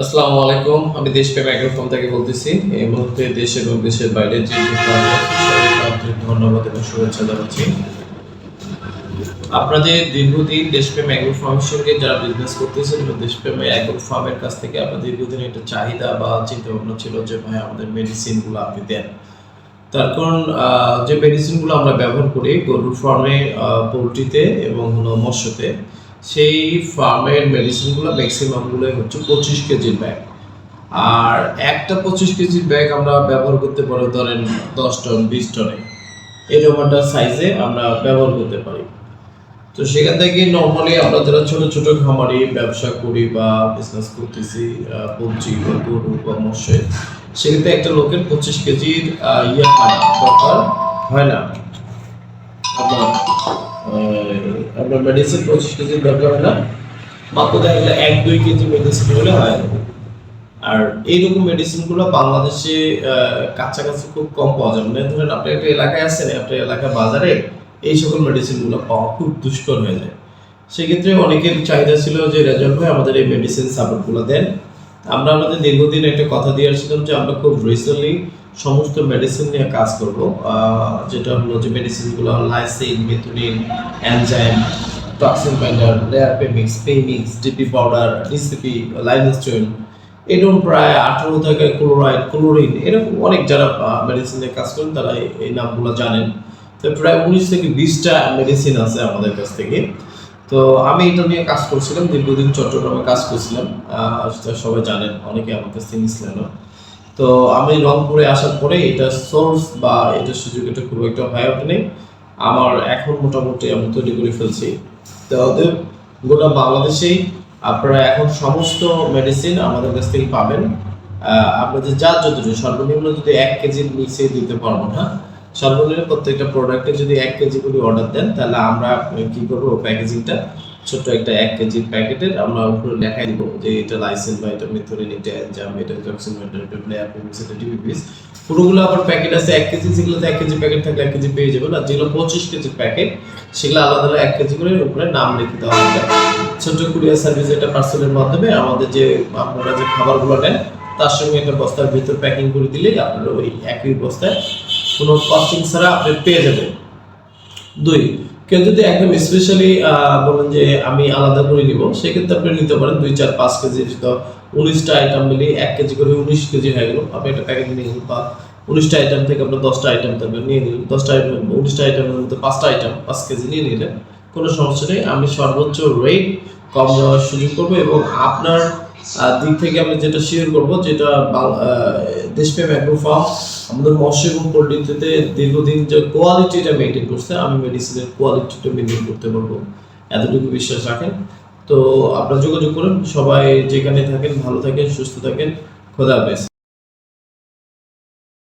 আসসালামু আলাইকুম। আমি দেশপ্রেম অ্যাগ্রোফার্ম থেকে বলতেছি। এই মুহূর্তে দেশ এবং দেশের বাইরে যে আন্তরিক ধন্যবাদ এবং শুভেচ্ছা জানাচ্ছি। আপনাদের দীর্ঘদিন দেশপ্রেম অ্যাগ্রো সঙ্গে যারা বিজনেস করতেছেন এবং দেশপ্রেম অ্যাগ্রো ফার্মের কাছ থেকে আপনার দীর্ঘদিন একটা চাহিদা বা চিন্তা ভাবনা ছিল যে, ভাই, আমাদের মেডিসিনগুলো আপনি দেন। তার কারণ যে মেডিসিনগুলো আমরা ব্যবহার করি, গরুর ফার্মে পোলট্রিতে এবং হলো মৎস্যতে সেই ফার্মের মেডিসিনগুলো ম্যাক্সিমামগুলোই হচ্ছে পঁচিশ কেজির ব্যাগ আর একটা পঁচিশ কেজির ব্যাগ আমরা ব্যবহার করতে পারি ধরেন দশ টন বিশ টনে। এরকম একটা সাইজে আমরা ব্যবহার করতে পারি। তো সেখান থেকে নর্মালি আমরা যারা ছোট ছোট খামারি ব্যবসা করি বা বিজনেস করতেছি পোলট্রি বা গরু বা মৎস্য সেক্ষেত্রে একটা লোকের পঁচিশ কেজির ইয়ে হয় না, দরকার হয় না। আপনার আপনার মেডিসিন পঁচিশ কেজির দরকার হয় না মাত্র দেখা গেলে এক, দুই কেজি মেডিসিন হলে হয়। আর এইরকম মেডিসিনগুলো বাংলাদেশে কাছাকাছি খুব কম পাওয়া যায়। মানে ধরেন আপনি একটা এলাকায় আছেন আপনার এলাকার বাজারে এই সকল মেডিসিনগুলো পাওয়া খুব দুষ্কর হয়ে যায়। সেক্ষেত্রে অনেকের চাহিদা ছিল যে রেজাল্ট ভাই, আমাদের এই মেডিসিন সাপোর্টগুলো দেন। আমরা আমাদের দীর্ঘদিন একটা কথা দিয়ে আসছিলাম যে, আমরা খুব রিসেন্টলি সমস্ত মেডিসিন নিয়ে কাজ করব যেটা হলো যে মেডিসিনগুলো lysine methionine enzyme toxin binder layer premix premix DP powder DCP limestone এরকম প্রায় আঠারো থেকে ক্লোরাইড, ক্লোরিন, এরকম অনেক যারা মেডিসিন নিয়ে কাজ করেন, তারা এই- নামগুলো জানেন। তো প্রায় উনিশ থেকে বিশটা মেডিসিন আছে আমাদের কাছ থেকে। তো আমি এটা নিয়ে কাজ করছিলাম, দীর্ঘদিন চট্টগ্রামে কাজ করছিলাম। সবাই জানেন, অনেকে আমার কাছ থেকে নিছিলেন। তো আমি রংপুরে আসার পরে এটা সোর্স বা এটা সুযোগ এটা খুব একটা হয়ে ওঠেনি। আমার এখন মোটামুটি আমি তৈরি করে ফেলছি। তো গোটা বাংলাদেশেই আপনারা এখন সমস্ত মেডিসিন আমাদের কাছ থেকে পাবেন। আপনাদের যা যতটুকু সর্বনিম্ন যদি এক কেজির নিচে দিতে পারব না সর্বনিম্ন প্রত্যেকটা প্রোডাক্টে যদি এক কেজি করে অর্ডার দেন, তাহলে আমরা কি করব? প্যাকেজিংটা ছোট্ট একটা এক কেজির প্যাকেটের আমরা উপরে লেখাই দিব যে এটা লাইসেন্স বা এটা মেথরিন এটা এনজাম এটা জক্সিন এটা পিমিক্স এটা টিপিপিস পুরোগুলো আবার প্যাকেট আছে, এক কেজি যেগুলোতে এক কেজি প্যাকেট থাকলে এক কেজি পেয়ে যাবেন। আর যেগুলো পঁচিশ কেজির প্যাকেট সেগুলো আলাদা আলাদা এক কেজি করে উপরে নাম লিখে দেওয়া হবে। ছোট কুরিয়ার সার্ভিস এটা পার্সেলের মাধ্যমে আমাদের যে, আপনারা যে খাবারগুলো নেন, তার সঙ্গে একটা বস্তার ভিতর প্যাকিং করে দিলেই আপনারা ওই একই বস্তায় কোনো কস্টিং ছাড়া আপনি পেয়ে যাবেন। দুই, কেউ যদি একদম স্পেশালি বলেন যে আমি আলাদা করে নিব, সেক্ষেত্রে আপনি নিতে পারেন দুই, চার, পাঁচ কেজি। তো উনিশটা আইটেম মিলিয়ে এক কেজি করে উনিশ কেজি হয়ে গেল। আপনি একটা প্যাকেট নিয়ে গেলেন বা উনিশটা আইটেম থেকে আপনার দশটা আইটেম থাকবে নিয়ে নিলেন। দশটা আইটেম উনিশটা আইটেমের মধ্যে পাঁচটা আইটেম পাঁচ কেজি নিয়ে নিলেন। কোনো সমস্যা নেই, আমি সর্বোচ্চ রেট কম দেওয়ার সুযোগ করব এবং আপনার দিক থেকে আমি যেটা শেয়ার করব, যেটা দেশপ্রেম অ্যাগ্রোফার্ম আমাদের মৎস্য এবং পোলট্রিতে দীর্ঘদিন যে কোয়ালিটিটা মেনটেন করছে, আমি মেডিসিনের কোয়ালিটিটা মেনটেন করতে পারব। এতটুকু বিশ্বাস রাখেন। তো আপনারা যোগাযোগ করুন। সবাই যেখানে থাকেন, ভালো থাকেন, সুস্থ থাকেন। খোদা হাফেজ।